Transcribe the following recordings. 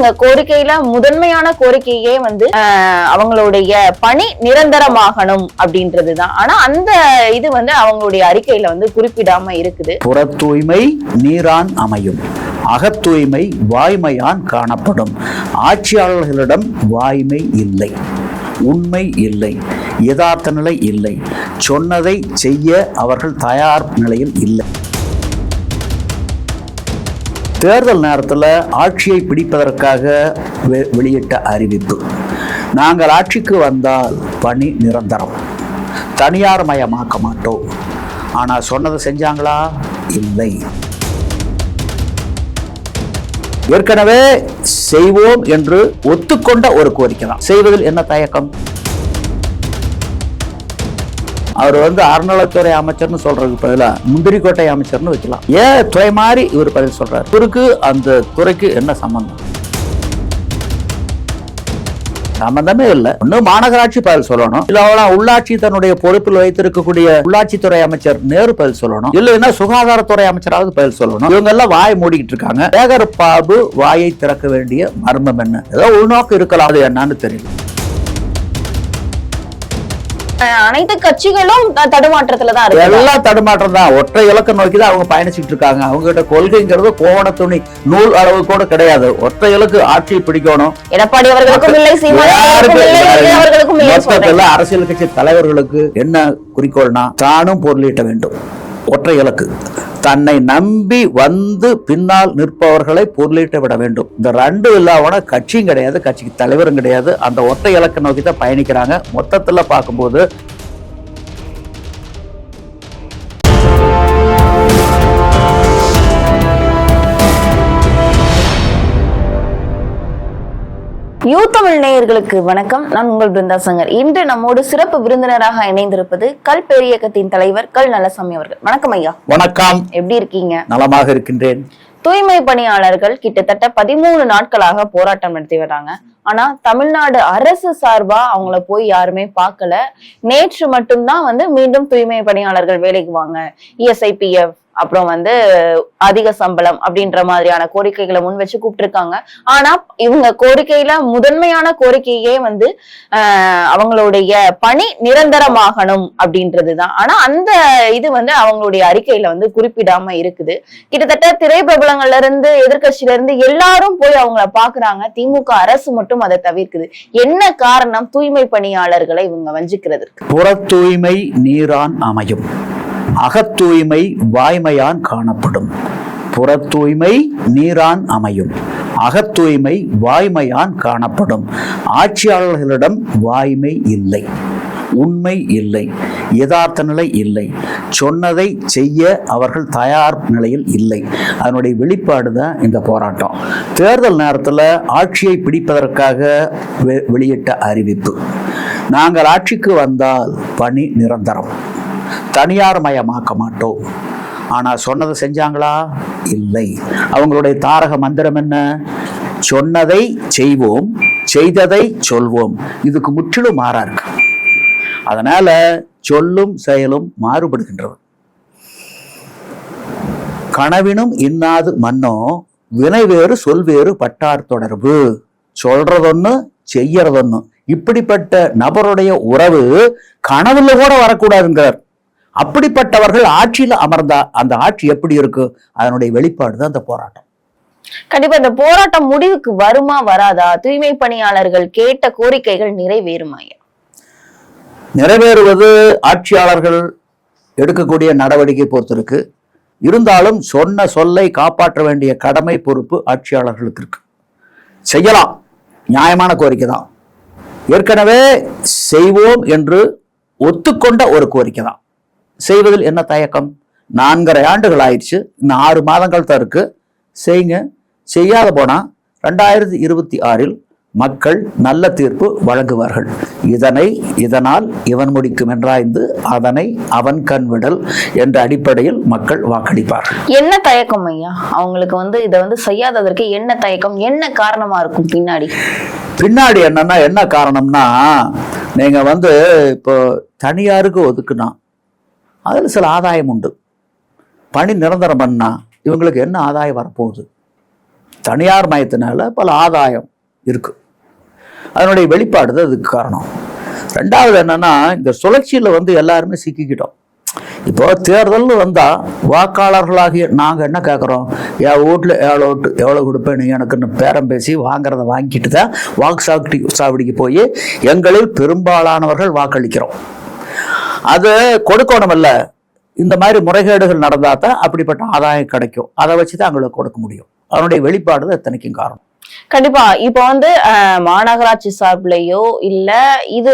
கோரிக்கையில முதன்மையான கோரிக்கையே வந்து ஆஹ், அவங்களுடைய பணி நிரந்தரமாகணும் அப்படின்றதுதான். ஆனா அந்த இது வந்து அவங்களுடைய அறிக்கையில வந்து குறிப்பிடாம இருக்குது. புற தூய்மை நீரான் அமையும். அகத்தூய்மை வாய்மையான் காணப்படும். ஆட்சியாளர்களிடம் வாய்மை இல்லை. உண்மை இல்லை. யதார்த்த நிலை இல்லை. சொன்னதை செய்ய அவர்கள் தயார் நிலையில் இல்லை. தேர்தல் நேரத்தில் ஆட்சியை பிடிப்பதற்காக வெ- வெளியிட்ட அறிவிப்பு. நாங்கள் ஆட்சிக்கு வந்தால் பணி நிரந்தரம். தனியார் மயமாக்க மாட்டோம். ஆனால் சொன்னதை செஞ்சாங்களா? இல்லை. ஏற்கனவே செய்வோம் என்று ஒத்துக்கொண்ட ஒரு கோரிக்கை தான். செய்வதில் என்ன தயக்கம்? அவர் வந்து அறநலத்துறை அமைச்சர்னு சொல்றதுக்கு பதிலா முந்திரிக்கோட்டை அமைச்சர்னு வைக்கலாம். ஏன் துறை மாதிரி இவர் பதில் சொல்றாரு? இவருக்கு அந்த துறைக்கு என்ன சம்பந்தம்? சம்பந்தமே இல்லை. இன்னும் மாநகராட்சி பதில் சொல்லணும். இல்ல அவளா உள்ளாட்சி தன்னுடைய பொறுப்பில் வைத்திருக்கக்கூடிய உள்ளாட்சித்துறை அமைச்சர் நேரு பதில் சொல்லணும். இல்லைன்னா சுகாதாரத்துறை அமைச்சராவது பதில் சொல்லணும். இவங்க எல்லாம் வாய் மூடிக்கிட்டு இருக்காங்க. சேகர் பாபு வாயை திறக்க வேண்டிய மர்மம் என்ன? ஏதோ உள்நோக்கம் இருக்கலாம். அது என்னன்னு தெரியல. அனைத்து கட்சிகளும் த- தடுமாற்றத்துலதான் இருக்கு எல்லாம் தடுமாற்றம் தான். ஒற்றை இலக்க நோக்கி தான் அவங்க பயணிச்சுட்டு இருக்காங்க. அவங்க கிட்ட கொள்கைங்கிறது கோவண துணி நூல் அளவு கூட கிடையாது. ஒற்றை இலக்கு ஆட்சியை பிடிக்கணும். எடப்பாடி அவர்களுக்கும் இல்லை அரசியல் கட்சி தலைவர்களுக்கு என்ன குறிக்கோள்னா தானும் பொருளீட்ட வேண்டும். ஒற்றை இலக்கு. தன்னை நம்பி வந்து பின்னால் நிற்பவர்களை பொருளீட்ட விட வேண்டும். இந்த ரெண்டு இல்லாம கட்சியும் கிடையாது கட்சிக்கு தலைவரும் கிடையாது. அந்த ஒற்றை இலக்கை நோக்கி தான் பயணிக்கிறாங்க. மொத்தத்தில் பார்க்கும்போது யூ தமிழ் நேயர்களுக்கு வணக்கம். நான் உங்கள் பிருந்தா சங்கர் இன்று நம்மோடு சிறப்பு விருந்தினராக இணைந்திருப்பது கல் பேரியக்கத்தின் தலைவர் கல் நல்லசாமி அவர்கள். வணக்கம் ஐயா. வணக்கம். எப்படி இருக்கீங்க? நலமாக இருக்கின்றேன். தூய்மை பணியாளர்கள் கிட்டத்தட்ட பதிமூணு நாட்களாக போராட்டம் நடத்தி வராங்க. ஆனா தமிழ்நாடு அரசு சார்பா அவங்கள போய் யாருமே பார்க்கல. நேற்று மட்டும்தான் வந்து மீண்டும் தூய்மை பணியாளர்கள் வேலைக்கு வாங்க. இஎஸ்ஐபிஎஃப் அப்புறம் வந்து அதிக சம்பளம் அப்படின்ற மாதிரியான கோரிக்கைகளை முன் வச்சு கூப்பிட்டுருக்காங்க. ஆனா இவங்க கோரிக்கையில முதன்மையான கோரிக்கையே வந்து ஆஹ், அவங்களுடைய பணி நிரந்தரமாகணும் அப்படின்றதுதான். ஆனா அந்த இது வந்து அவங்களுடைய அறிக்கையில வந்து குறிப்பிடாம இருக்குது. கிட்டத்தட்ட திரைப்பிரபலங்கள்ல இருந்து எதிர்க்கட்சியில இருந்து எல்லாரும் போய் அவங்கள பாக்குறாங்க. திமுக அரசு மட்டும் அதை தவிர்க்குது. என்ன காரணம் தூய்மை பணியாளர்களை இவங்க வஞ்சிக்கிறதுக்கு? புற தூய்மை நீரான் அமையும். அகத்தூய்மை வாய்மையான் காணப்படும். புறத்தூய்மை நீரான் அமையும். அகத்தூய்மை வாய்மையான் காணப்படும். ஆட்சியாளர்களிடம் வாய்மை இல்லை. உண்மை இல்லை. யதார்த்த நிலை இல்லை. சொன்னதை செய்ய அவர்கள் தயார் நிலையில் இல்லை. அதனுடைய வெளிப்பாடு தான் இந்த போராட்டம். தேர்தல் நேரத்தில் ஆட்சியை பிடிப்பதற்காக வெ- வெளியிட்ட அறிவிப்பு. நாங்கள் ஆட்சிக்கு வந்தால் பணி நிரந்தரம். தனியார் மயமாக்க மாட்டோம் ஆனால் சொன்னதை செஞ்சாங்களா? இல்லை. அவங்களுடைய தாரக மந்திரம் என்ன? சொன்னதை செய்வோம் செய்ததை சொல்வோம். இதுக்கு முற்றிலும் மாறா இருக்கு. அதனால சொல்லும் செயலும் மாறுபடுகின்றது கனவினும் இன்னாது மன்னோ வினை வேறு சொல் வேறு பட்டார் தொடர்பு. சொல்றதொன்னு செய்யறதொன்னு. இப்படிப்பட்ட நபருடைய உறவு கனவுல கூட வரக்கூடாதுங்கிறார். அப்படிப்பட்டவர்கள் ஆட்சியில் அமர்ந்தா அந்த ஆட்சி எப்படி இருக்கு? அதனுடைய வெளிப்பாடு தான் அந்த போராட்டம். கண்டிப்பா இந்த போராட்டம் முடிவுக்கு வருமா வராதா? தூய்மை பணியாளர்கள் கேட்ட கோரிக்கைகள் நிறைவேறுமா ஐயா? நிறைவேறுவது ஆட்சியாளர்கள் எடுக்கக்கூடிய நடவடிக்கை பொறுத்திருக்கு. இருந்தாலும் சொன்ன சொல்லை காப்பாற்ற வேண்டிய கடமை பொறுப்பு ஆட்சியாளர்களுக்கு இருக்கு. செய்யலாம். நியாயமான கோரிக்கை தான். ஏற்கனவே செய்வோம் என்று ஒத்துக்கொண்ட ஒரு கோரிக்கை தான். செய்வதில் என்ன தயக்கம்? நான்கரை ஆண்டுகள் ஆயிடுச்சு இன்னும் ஆறு மாதங்கள் தான் இருக்கு. செய்யுங்க. செய்யாத போனா ரெண்டாயிரத்தி இருபத்தி ஆறில் மக்கள் நல்ல தீர்ப்பு வழங்குவார்கள். இதனை இதனால் இவன் முடிக்கும் என்றாய்ந்து அதனை அவன் கண் விடல் என்ற அடிப்படையில் மக்கள் வாக்களிப்பார்கள். என்ன தயக்கம் ஐயா? அவங்களுக்கு வந்து இதை வந்து செய்யாததற்கு என்ன தயக்கம்? என்ன காரணமா இருக்கும் பின்னாடி? பின்னாடி என்னன்னா என்ன காரணம்னா நீங்க வந்து இப்போ தனியாருக்கு ஒதுக்குனா அதில் சில ஆதாயம் உண்டு. பணி நிரந்தரம் பண்ணால் இவங்களுக்கு என்ன ஆதாயம் வரப்போகுது? தனியார் மயத்தினால பல ஆதாயம் இருக்குது அதனுடைய வெளிப்பாடு தான் அதுக்கு காரணம். ரெண்டாவது என்னென்னா இந்த சுழற்சியில் வந்து எல்லாருமே சிக்கிக்கிட்டோம். இப்போ தேர்தல்னு வந்தால் வாக்காளர்களாகிய நாங்கள் என்ன கேட்குறோம் என் வீட்டில் எவ்வளோ ஓட்டு எவ்வளோ கொடுப்பேன்? நீ எனக்குன்னு பேரம் பேசி வாங்குறத வாங்கிட்டு தான் வாக்கு சாவடி சாவடிக்கு போய் எங்களில் பெரும்பாலானவர்கள் வாக்களிக்கிறோம். அது கொடுக்கணுமல்ல. இந்த மாதிரி முறைகேடுகள் நடந்தால் தான் அப்படிப்பட்ட ஆதாயம் கிடைக்கும். அதை வச்சு தான் அவங்களுக்கு கொடுக்க முடியும். அதனுடைய வெளிப்பாடு தான் இத்தனைக்கும் காரணம். கண்டிப்பா. இப்ப வந்து அஹ், மாநகராட்சி சார்பிலேயோ இல்ல இது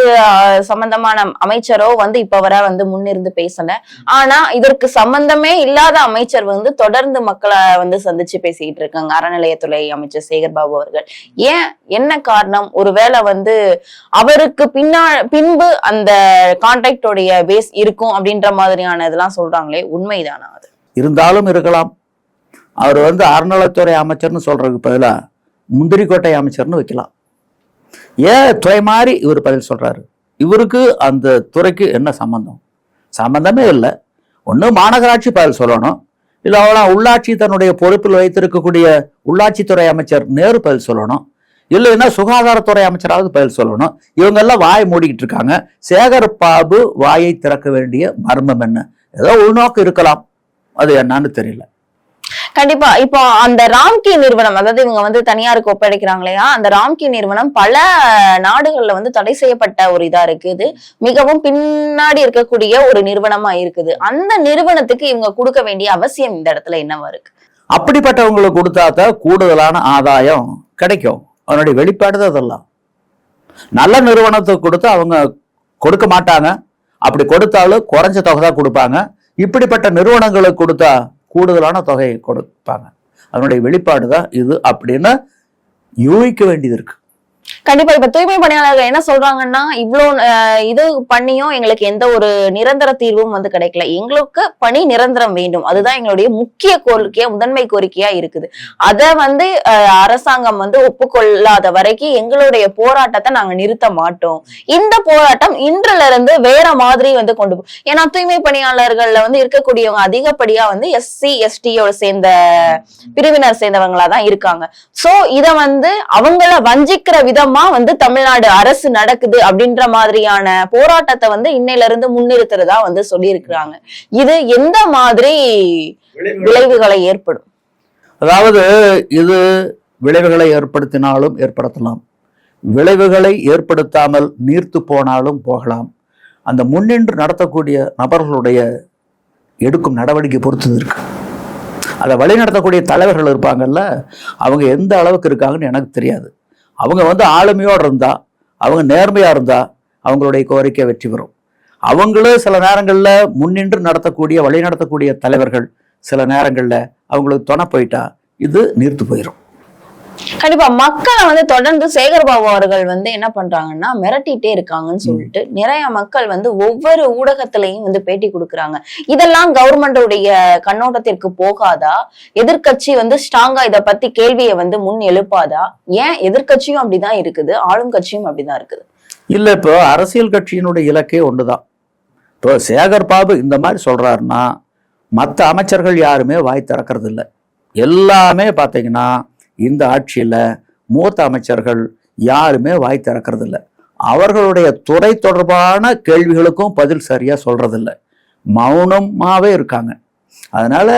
சம்பந்தமான அமைச்சரோ வந்து இப்ப வர வந்து முன்னிருந்து பேசல. ஆனா இதற்கு சம்பந்தமே இல்லாத அமைச்சர் வந்து தொடர்ந்து மக்களை வந்து சந்திச்சு பேசிக்கிட்டு இருக்காங்க. அறநிலையத்துறை அமைச்சர் சேகர் பாபு அவர்கள். ஏன் என்ன காரணம்? ஒருவேளை வந்து அவருக்கு பின்னா பின்பு அந்த கான்ட்ராக்டோடைய பேஸ் இருக்கும் அப்படின்ற மாதிரியான இதெல்லாம் சொல்றாங்களே உண்மைதானா அது? இருந்தாலும் இருக்கலாம். அவர் வந்து அறநிலைத்துறை அமைச்சர்னு சொல்றதுக்கு பதிலா முந்திரிக்கோட்டை அமைச்சர்னு வைக்கலாம். ஏன் துறை மாதிரி இவர் பதில் சொல்றாரு? இவருக்கு அந்த துறைக்கு என்ன சம்பந்தம்? சம்பந்தமே இல்லை. ஒன்று மாநகராட்சி பதில் சொல்லணும். இல்லை அவ்வளோ உள்ளாட்சி தன்னுடைய பொறுப்பில் வைத்திருக்கக்கூடிய உள்ளாட்சித்துறை அமைச்சர் நேரு பதில் சொல்லணும். இல்லைன்னா சுகாதாரத்துறை அமைச்சராவது பதில் சொல்லணும். இவங்க எல்லாம் வாய் மூடிக்கிட்டு இருக்காங்க. சேகர் பாபு வாயை திறக்க வேண்டிய மர்மம் என்ன? ஏதோ உள்நோக்கம் இருக்கலாம். அது என்னன்னு தெரியல. கண்டிப்பா. இப்போ அந்த ராம்கி நிறுவனம் அதாவது இவங்க வந்து தனியாருக்கு ஒப்படைக்கிறாங்க இல்லையா அந்த ராம்கி நிறுவனம் பல நாடுகள்ல வந்து தடை செய்யப்பட்ட ஒரு இதா இருக்குது. மிகவும் பின்னாடி இருக்கக்கூடிய ஒரு நிறுவனமா இருக்குது. அந்த நிறுவனத்துக்கு இவங்க கொடுக்க வேண்டிய அவசியம் இந்த இடத்துல என்னவா இருக்கு? அப்படிப்பட்டவங்களுக்கு கொடுத்தாதான் கூடுதலான ஆதாயம் கிடைக்கும். அதனுடைய வெளிப்பாடு தான் அதெல்லாம். நல்ல நிறுவனத்துக்கு கொடுத்து அவங்க கொடுக்க மாட்டாங்க. அப்படி கொடுத்தாலும் குறைஞ்ச தொகை தான் கொடுப்பாங்க. இப்படிப்பட்ட நிறுவனங்களுக்கு கொடுத்தா கூடுதலான தொகையை கொடுப்பாங்க. அதனுடைய வெளிப்பாடு தான் இது அப்படின்னு யூகிக்க வேண்டியது இருக்குது கண்டிப்பா இப்ப தூய்மை பணியாளர்கள் என்ன சொல்றாங்கன்னா இவ்வளவு இது பண்ணியும் எங்களுக்கு எந்த ஒரு நிரந்தர தீர்வும் வந்து கிடைக்கல. எங்களுக்கு பணி நிரந்தரம் வேண்டும். அதுதான் எங்களுடைய முக்கிய கோரிக்கையா முதன்மை கோரிக்கையா இருக்குது. அதை வந்து அரசாங்கம் வந்து ஒப்புக்கொள்ளாத வரைக்கும் எங்களுடைய போராட்டத்தை நாங்க நிறுத்த மாட்டோம். இந்த போராட்டம் இன்றுல இருந்து வேற மாதிரி வந்து கொண்டு போ ஏன்னா தூய்மை பணியாளர்கள்ல வந்து இருக்கக்கூடியவங்க அதிகப்படியா வந்து எஸ்சி எஸ்டியோட சேர்ந்த பிரிவினர் சேர்ந்தவங்களா தான் இருக்காங்க. சோ இத வந்து அவங்கள வஞ்சிக்கிற விதமா வந்து தமிழ்நாடு அரசு நடக்குது அப்படின்ற மாதிரியான போராட்டத்தை வந்து இன்னையில இருந்து முன்னிறுத்துறதா வந்து சொல்லியிருக்கிறாங்க. இது எந்த மாதிரி விளைவுகளை? ஏற்படும்? அதாவது இது விளைவுகளை ஏற்படுத்தினாலும் ஏற்படுத்தலாம். விளைவுகளை ஏற்படுத்தாமல் நீர்த்து போனாலும் போகலாம். அந்த முன்னின்று நடத்தக்கூடிய நபர்களுடைய எடுக்கும் நடவடிக்கை பொறுத்தது இருக்கு. அதை வழி நடத்தக்கூடிய தலைவர்கள் இருப்பாங்கல்ல அவங்க எந்த அளவுக்கு இருக்காங்கன்னு எனக்கு தெரியாது. அவங்க வந்து ஆளுமையோடு இருந்தா அவங்க நேர்மையாக இருந்தா அவங்களுடைய கோரிக்கை வெற்றி பெறும். அவங்களும் சில நேரங்களில் முன்னின்று நடத்தக்கூடிய வழி நடத்தக்கூடிய தலைவர்கள் சில நேரங்களில் அவங்களுக்கு துணை போயிட்டா இது நீர்த்து போயிடும் கண்டிப்பா மக்களை வந்து தொடர்ந்து சேகர்பாபு அவர்கள் வந்து என்ன பண்றாங்கன்னா மிரட்டிட்டே இருக்காங்கன்னு சொல்லிட்டு நிறைய மக்கள் வந்து ஒவ்வொரு ஊடகத்திலையும் வந்து பேட்டி கொடுக்கறாங்க. இதெல்லாம் கவர்மெண்டோடைய கண்ணோட்டத்திற்கு போகாதா? எதிர்க்கட்சி வந்து ஸ்ட்ராங்கா இத பத்தி கேள்வியை வந்து முன் எழுப்பாதா? ஏன் எதிர்க்கட்சியும் அப்படிதான் இருக்குது ஆளும் கட்சியும் அப்படிதான் இருக்குது? இல்லை இப்போ அரசியல் கட்சியினுடைய இலக்கே ஒண்ணுதான். இப்போ சேகர் பாபு இந்த மாதிரி சொல்றாருன்னா மற்ற அமைச்சர்கள் யாருமே வாய் திறக்கிறது இல்லை எல்லாமே பார்த்தீங்கன்னா இந்த ஆட்சியில் மூத்த அமைச்சர்கள் யாருமே வாய் திறக்கிறது இல்லை அவர்களுடைய துறை தொடர்பான கேள்விகளுக்கும் பதில் சரியாக சொல்கிறதில்ல மௌனமாகவே இருக்காங்க. அதனால்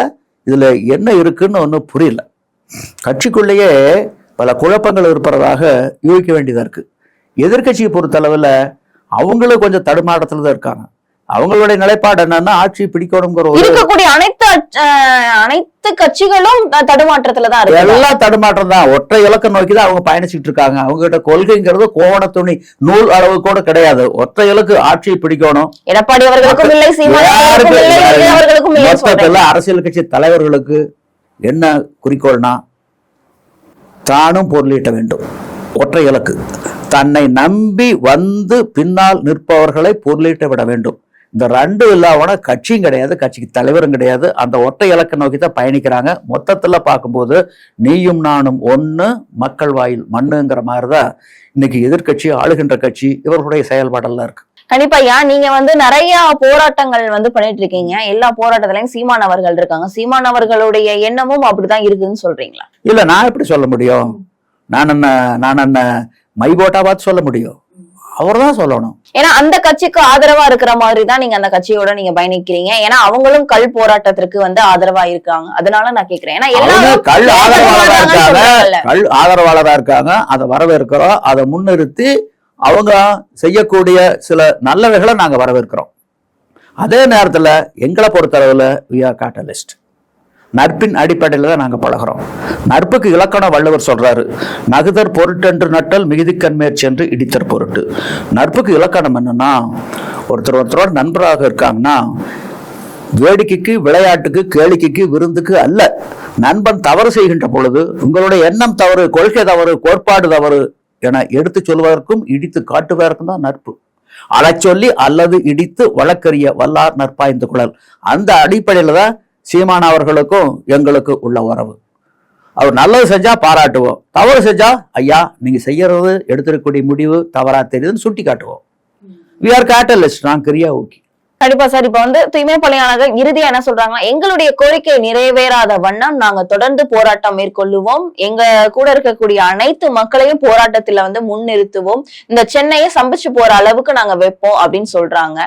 இதில் என்ன இருக்குன்னு ஒன்றும் புரியல. கட்சிக்குள்ளேயே பல குழப்பங்கள் இருப்பதாக யூகிக்க வேண்டியதாக இருக்குது எதிர்க்கட்சியை பொறுத்தளவில் அவங்களும் கொஞ்சம் தடுமாற்றத்தில் தான் இருக்காங்க. அவங்களுடைய நிலைப்பாடு என்னன்னா ஆட்சி பிடிக்கணுங்கிற இருக்கக்கூடிய அனைத்து அனைத்து கட்சிகளும் த- தடுமாற்றத்துலதான் இருக்கு. எல்லாம் தடுமாற்றம் தான். ஒற்றை இலக்க நோக்கி தான் அவங்க பயணிச்சுட்டு இருக்காங்க. அவங்க கிட்ட கொள்கைங்கிறது கோவண துணி. நூல் அளவு கூட கிடையாது. ஒற்றை இலக்கு ஆட்சியை பிடிக்கணும். எடப்பாடி அவர்களுக்கும் இல்லை மொத்தத்தில் அரசியல் கட்சி தலைவர்களுக்கு என்ன குறிக்கோள்னா தானும் பொருளீட்ட வேண்டும். ஒற்றை இலக்கு. தன்னை நம்பி வந்து பின்னால் நிற்பவர்களை பொருளீட்ட விட வேண்டும். இந்த ரெண்டு இல்லாமனா கட்சியும் கிடையாது கட்சிக்கு தலைவரும் கிடையாது. அந்த ஒற்றை இலக்கை நோக்கி தான் பயணிக்கிறாங்க. மொத்தத்துல பார்க்கும்போது நீயும் நானும் ஒண்ணு மக்கள் வாயில் மண்ணுங்கிற மாதிரி தான் இன்னைக்கு எதிர்க்கட்சி ஆளுகின்ற கட்சி இவர்களுடைய செயல்பாடெல்லாம் இருக்கு. கண்டிப்பா ஏன் நீங்க வந்து நிறைய போராட்டங்கள் வந்து பண்ணிட்டு இருக்கீங்க. எல்லா போராட்டத்திலயும் சீமான் அவர்கள் இருக்காங்க. சீமான் அவர்களுடைய எண்ணமும் அப்படிதான் இருக்குன்னு சொல்றீங்களா? இல்ல நான் எப்படி சொல்ல முடியும்? நான் என்ன நான் என்ன மை போட்டா பார்த்து சொல்ல முடியும்? அவர் தான் சொல்லணும். ஏன்னா அந்த கட்சிக்கு ஆதரவா இருக்கிற மாதிரி தான் நீங்க அந்த கட்சியோட நீங்க பயணிக்கிறீங்க. ஏன்னா அவங்களும் கல் போராட்டத்திற்கு வந்து ஆதரவா இருக்காங்க. அதனால நான் கேக்குறேன். ஏன்னா எல்லாரும் கல் ஆதரவாளரா இருக்காங்க. கல் ஆதரவாளரா இருக்காங்க. அதை வரவேற்கிறோம். அதை முன்னிறுத்தி அவங்க செய்யக்கூடிய சில நல்லவைகளை நாங்க வரவேற்கிறோம். அதே நேரத்துல எங்களை பொறுத்தளவுல வி ஆர் காட்டலிஸ்ட் நட்பின் அடிப்படையில் தான் நாங்கள் பழகுறோம். நட்புக்கு இலக்கணம் வள்ளுவர் சொல்றாரு நகுதர் பொருட்டென்று நட்டல் மிகுதிக்கண்மேற் சென்று இடித்தர் பொருட்டு. நட்புக்கு இலக்கணம் என்னன்னா ஒருத்தர் ஒருத்தரோட நண்பராக இருக்காங்கன்னா வேடிக்கைக்கு விளையாட்டுக்கு கேளிக்கைக்கு விருந்துக்கு அல்ல. நண்பன் தவறு செய்கின்ற பொழுது உங்களுடைய எண்ணம் தவறு கொள்கை தவறு கோட்பாடு தவறு என எடுத்து சொல்வதற்கும் இடித்து காட்டுவதற்கும் தான் நட்பு. அழச்சொல்லி அல்லது இடித்து வழக்கறிய வல்லார் நற்பாய்ந்து குழல். அந்த அடிப்படையில் தான் சீமான் அவர்களுக்கும் எங்களுக்கு உள்ள உறவு. அவர் நல்லது செஞ்சா பாராட்டுவோம். தவறு செஞ்சா ஐயா நீங்க செய்யறது எடுத்திருக்கக்கூடிய முடிவு தவறா தெரியுதுன்னு சுட்டி காட்டுவோம் வி ஆர் கேட்டலிஸ்ட் நான் கிரியா ஓகே கண்டிப்பா சார் இப்ப வந்து தூய்மை பணியாளர்கள் இறுதியா என்ன சொல்றாங்கன்னா எங்களுடைய கோரிக்கை நிறைவேறாத வண்ணம் நாங்க தொடர்ந்து போராட்டம் மேற்கொள்ளுவோம். எங்க கூட இருக்கக்கூடிய அனைத்து மக்களையும் போராட்டத்துல வந்து முன்னிறுத்துவோம். இந்த சென்னையை சம்பிச்சு போற அளவுக்கு நாங்க வைப்போம் அப்படின்னு சொல்றாங்க.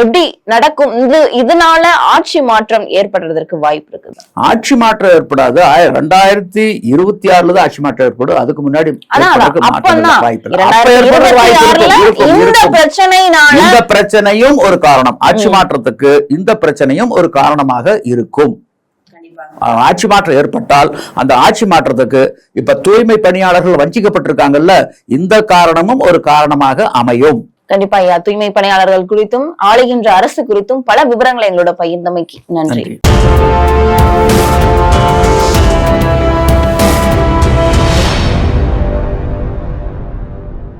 எப்படி நடக்கும்? இது இதனால ஆட்சி மாற்றம் ஏற்படுறதற்கு வாய்ப்பு இருக்குது. ஆட்சி மாற்றம் ஏற்படாது. ரெண்டாயிரத்தி இருபத்தி ஆறுல தான் ஆட்சி மாற்றம் ஏற்படும். அதுக்கு முன்னாடி இந்த இருக்கும். பிரச்சனைனால இந்த பிரச்சனையும் ஒரு காரணம். ஆட்சி மாற்றத்துக்கு இந்த பிரச்சனையும் ஒரு காரணமாக இருக்கும். ஆட்சி மாற்றம் ஏற்பட்டால் அந்த ஆட்சி மாற்றத்துக்கு இப்ப தூய்மை பணியாளர்கள் வஞ்சிக்கப்பட்டிருக்காங்கல்ல இந்த காரணமும் ஒரு காரணமாக அமையும். கண்டிப்பா ஐயா. தூய்மை பணியாளர்கள் குறித்தும் ஆளுகின்ற அரசு குறித்தும் பல விவரங்களை எங்களோட பகிர்ந்தமைக்கு நன்றி. நன்றி.